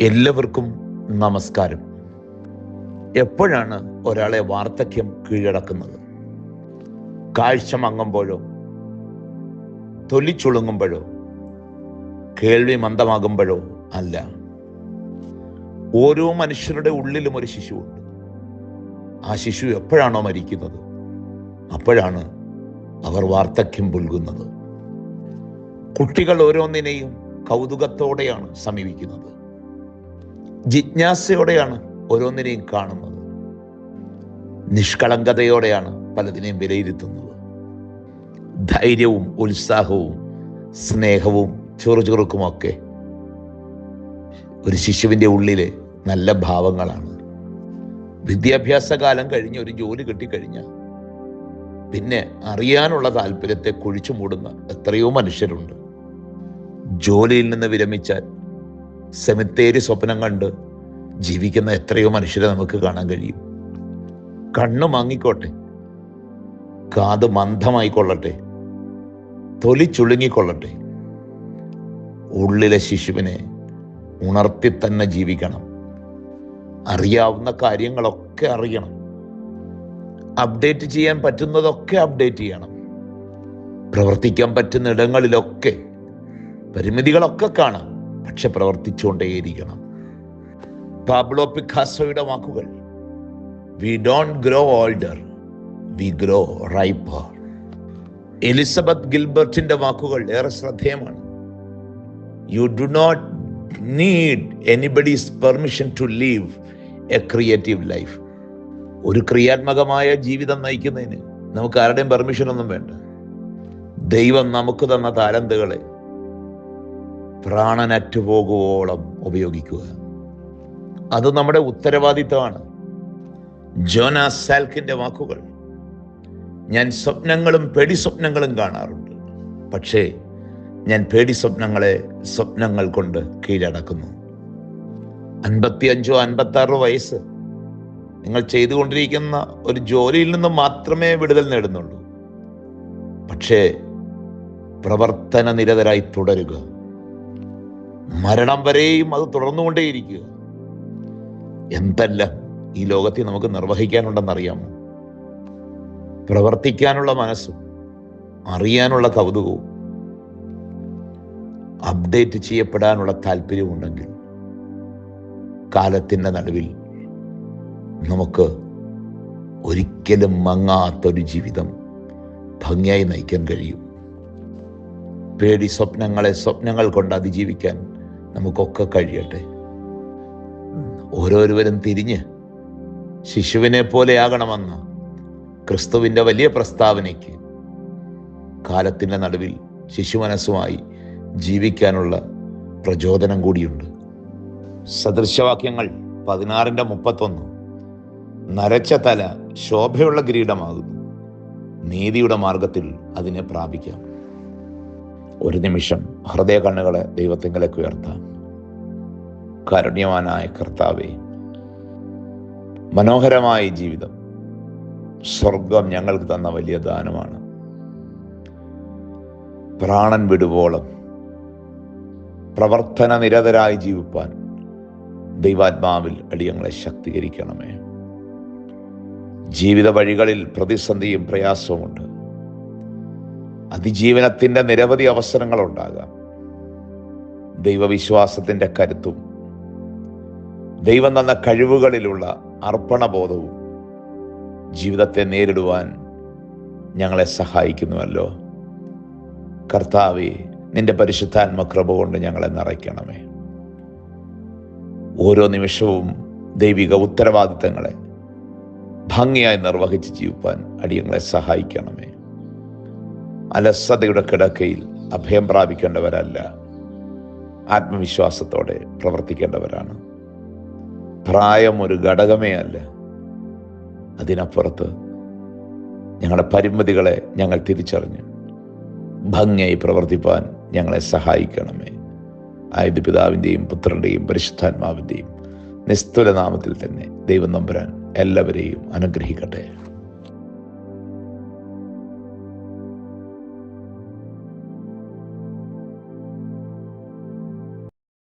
എല്ലാവർക്കും നമസ്കാരം. എപ്പോഴാണ് ഒരാളെ വാർദ്ധക്യം കീഴടക്കുന്നത്? കാഴ്ച മങ്ങുമ്പോഴോ? തൊലിച്ചുളുങ്ങുമ്പോഴോ കേൾവി മന്ദമാകുമ്പോഴോ? അല്ല. ഓരോ മനുഷ്യരുടെ ഉള്ളിലും ഒരു ശിശുവുണ്ട്. ആ ശിശു എപ്പോഴാണോ മരിക്കുന്നത്? അപ്പോഴാണ് അവർ വാർദ്ധക്യം പുൽകുന്നത്. കുട്ടികൾ ഓരോന്നിനെയും കൗതുകത്തോടെയാണ് സമീപിക്കുന്നത്. ജിജ്ഞാസയോടെയാണ് ഓരോന്നിനെയും കാണുന്നത്. നിഷ്കളങ്കതയോടെയാണ് പലതിനെയും വിലയിരുത്തുന്നത്. ധൈര്യവും ഉത്സാഹവും സ്നേഹവും ചെറുചെറുക്കുമൊക്കെ ഒരു ശിശുവിന്റെ ഉള്ളിലെ നല്ല ഭാവങ്ങളാണ്. വിദ്യാഭ്യാസ കാലം കഴിഞ്ഞ് ഒരു ജോലി കിട്ടിക്കഴിഞ്ഞാൽ പിന്നെ അറിയാനുള്ള താല്പര്യത്തെ കുഴിച്ചു മൂടുന്ന എത്രയോ മനുഷ്യരുണ്ട്. ജോലിയിൽ നിന്ന് വിരമിച്ചാൽ സെമിത്തേരി സ്വപ്നം കണ്ട് ജീവിക്കുന്ന എത്രയോ മനുഷ്യരെ നമുക്ക് കാണാൻ കഴിയും. കണ്ണു മങ്ങിക്കോട്ടെ കാത് മന്ദമായിക്കൊള്ളട്ടെ തൊലി ചുളുങ്ങിക്കൊള്ളട്ടെ ഉള്ളിലെ ശിശുവിനെ ഉണർത്തി തന്നെ ജീവിക്കണം. അറിയാവുന്ന കാര്യങ്ങളൊക്കെ അറിയണം. അപ്ഡേറ്റ് ചെയ്യാൻ പറ്റുന്നതൊക്കെ അപ്ഡേറ്റ് ചെയ്യണം. പ്രവർത്തിക്കാൻ പറ്റുന്ന ഇടങ്ങളിലൊക്കെ പരിമിതികളൊക്കെ കാണാം. പക്ഷെ പ്രവർത്തിച്ചുകൊണ്ടേയിരിക്കണം. പാബ്ലോ പിക്കാസോയുടെ വാക്കുകൾ we don't grow older we grow riper Elizabeth ഗിൽബർട്ടിന്റെ വാക്കുകൾ ഏറെ ശ്രദ്ധേയമാണ്. You do not need anybody's permission to leave a creative life ഒരു ക്രിയാത്മകമായ ജീവിതം നയിക്കുന്നതിന് നമുക്ക് ആരുടെയും പെർമിഷൻ ഒന്നും വേണ്ട. ദൈവം നമുക്ക് തന്ന താലന്തുകളെ പ്രാണനറ്റുപോകുവോളം ഉപയോഗിക്കുക. അത് നമ്മുടെ ഉത്തരവാദിത്തമാണ്. ജോന സാൽക്കിന്റെ വാക്കുകൾ. ഞാൻ സ്വപ്നങ്ങളും പേടി സ്വപ്നങ്ങളും കാണാറുണ്ട്. പക്ഷേ ഞാൻ പേടി സ്വപ്നങ്ങളെ സ്വപ്നങ്ങൾ കൊണ്ട് കീഴടക്കുന്നു. അൻപത്തിയഞ്ചോ അൻപത്തി ആറോ വയസ്സ്. നിങ്ങൾ ചെയ്തുകൊണ്ടിരിക്കുന്ന ഒരു ജോലിയിൽ നിന്ന് മാത്രമേ വിടുതൽ നേടുന്നുള്ളൂ. പക്ഷേ പ്രവർത്തന നിരതരായി തുടരുക. മരണം വരെയും അത് തുടർന്നുകൊണ്ടേയിരിക്കുക. എന്തെല്ലാം ഈ ലോകത്തെ നമുക്ക് നിർവഹിക്കാനുണ്ടെന്നറിയാമോ? പ്രവർത്തിക്കാനുള്ള മനസ്സും അറിയാനുള്ള കൗതുകവും അപ്ഡേറ്റ് ചെയ്യപ്പെടാനുള്ള താല്പര്യമുണ്ടെങ്കിൽ കാലത്തിന്റെ നടുവിൽ നമുക്ക് ഒരിക്കലും മങ്ങാത്തൊരു ജീവിതം ഭംഗിയായി നയിക്കാൻ കഴിയും. പേടി സ്വപ്നങ്ങളെ സ്വപ്നങ്ങൾ കൊണ്ട് അതിജീവിക്കാൻ നമുക്കൊക്കെ കഴിയട്ടെ. ഓരോരുവരും തിരിഞ്ഞ് ശിശുവിനെ പോലെയാകണമെന്ന ക്രിസ്തുവിന്റെ വലിയ പ്രസ്താവനയ്ക്ക് കാലത്തിന്റെ നടുവിൽ ശിശു മനസ്സുമായി ജീവിക്കാനുള്ള പ്രചോദനം കൂടിയുണ്ട്. സദൃശവാക്യങ്ങൾ പതിനാറിന്റെ മുപ്പത്തൊന്ന്. നരച്ച തല ശോഭയുള്ള കിരീടമാകുന്നു. നീതിയുടെ മാർഗത്തിൽ അതിനെ പ്രാപിക്കാം. ഒരു നിമിഷം ഹൃദയ കണ്ണുകളെ ദൈവത്തിങ്കലേക്ക് ഉയർത്താം. കാരുണ്യവാനായ കർത്താവേ മനോഹരമായ ജീവിതം സ്വർഗം ഞങ്ങൾക്ക് തന്ന വലിയ ദാനമാണ്. പ്രാണൻ വിടുവോളം പ്രവർത്തന നിരതരായി ജീവിപ്പാൻ ദൈവാത്മാവിൽ അടിയങ്ങളെ ശക്തീകരിക്കണമേ. ജീവിത വഴികളിൽ പ്രതിസന്ധിയും പ്രയാസവുമുണ്ട്. അതിജീവനത്തിന്റെ നിരവധി അവസരങ്ങൾ ഉണ്ടാകാം ദൈവവിശ്വാസത്തിന്റെ കരുത്തും ദൈവം തന്ന കഴിവുകളിലുള്ള അർപ്പണബോധവും ജീവിതത്തെ നേരിടുവാൻ ഞങ്ങളെ സഹായിക്കുന്നുവല്ലോ. കർത്താവെ നിന്റെ പരിശുദ്ധാത്മ കൃപ കൊണ്ട് ഞങ്ങളെ നിറയ്ക്കണമേ. ഓരോ നിമിഷവും ദൈവിക ഉത്തരവാദിത്തങ്ങളെ ഭംഗിയായി നിർവഹിച്ച് ജീവിപ്പാൻ അടിയങ്ങളെ സഹായിക്കണമേ. അലസതയുടെ കിടക്കയിൽ അഭയം പ്രാപിക്കേണ്ടവരല്ല. ആത്മവിശ്വാസത്തോടെ പ്രവർത്തിക്കേണ്ടവരാണ്. പ്രായം ഒരു ഘടകമേ അല്ല. അതിനപ്പുറത്ത് ഞങ്ങളുടെ പരിമിതികളെ ഞങ്ങൾ തിരിച്ചറിഞ്ഞ് ഭംഗിയായി പ്രവർത്തിപ്പാൻ ഞങ്ങളെ സഹായിക്കണമേ. ആയത് പിതാവിന്റെയും പുത്രന്റെയും പരിശുദ്ധാത്മാവിന്റെയും നിസ്തുല നാമത്തിൽ തന്നെ ദൈവം നമ്പുരാൻ എല്ലാവരെയും അനുഗ്രഹിക്കട്ടെ.